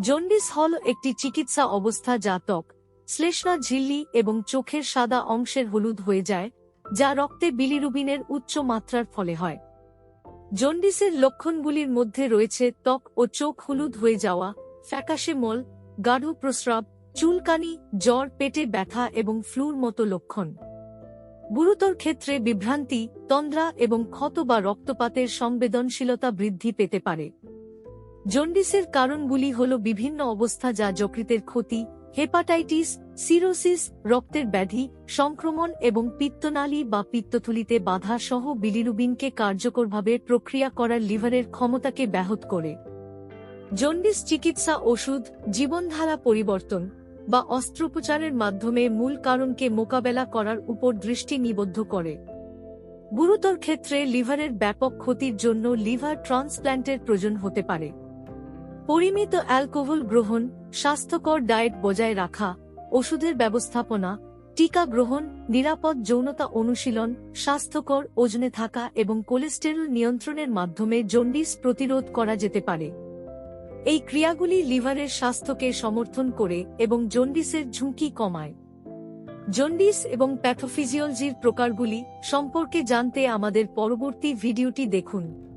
Jaundice হল একটি চিকিৎসা অবস্থা যা ত্বক শ্লেষ্মা ঝিল্লি এবং চোখের সাদা অংশের হলুদ হয়ে যায়, যা রক্তে বিলিরুবিনের উচ্চ মাত্রার ফলে হয়। জন্ডিসের লক্ষণগুলির মধ্যে রয়েছে ত্বক ও চোখ হলুদ হয়ে যাওয়া, ফ্যাকাশে মল, গাঢ় প্রস্রাব, চুলকানি, জ্বর, পেটে ব্যথা এবং ফ্লুর মতো লক্ষণ। গুরুতর ক্ষেত্রে বিভ্রান্তি, তন্দ্রা এবং ক্ষত বা রক্তপাতের সংবেদনশীলতা বৃদ্ধি পেতে পারে। জন্ডিসের কারণগুলি হল বিভিন্ন অবস্থা যা যকৃতের ক্ষতি, হেপাটাইটিস, সিরোসিস, রক্তের ব্যাধি, সংক্রমণ এবং পিত্তনালী বা পিত্তথলিতে বাধা সহ বিলিরুবিনকে কার্যকরভাবে প্রক্রিয়া করার লিভারের ক্ষমতাকে ব্যাহত করে। জন্ডিস চিকিৎসা ওষুধ, জীবনধারা পরিবর্তন বা অস্ত্রোপচারের মাধ্যমে মূল কারণকে মোকাবেলা করার উপর দৃষ্টি নিবদ্ধ করে। গুরুতর ক্ষেত্রে লিভারের ব্যাপক ক্ষতির জন্য লিভার ট্রান্সপ্ল্যান্টের প্রয়োজন হতে পারে। পরিমিত অ্যালকোহল গ্রহণ, স্বাস্থ্যকর ডায়েট বজায় রাখা, ওষুধের ব্যবস্থাপনা, টিকা গ্রহণ, নিরাপদ যৌনতা অনুশীলন, স্বাস্থ্যকর ওজনে থাকা এবং কোলেস্টেরল নিয়ন্ত্রণের মাধ্যমে জন্ডিস প্রতিরোধ করা যেতে পারে। এই ক্রিয়াগুলি লিভারের স্বাস্থ্যকে সমর্থন করে এবং জন্ডিসের ঝুঁকি কমায়। জন্ডিস এবং প্যাথোফিজিওলজির প্রকারগুলি সম্পর্কে জানতে আমাদের পরবর্তী ভিডিওটি দেখুন।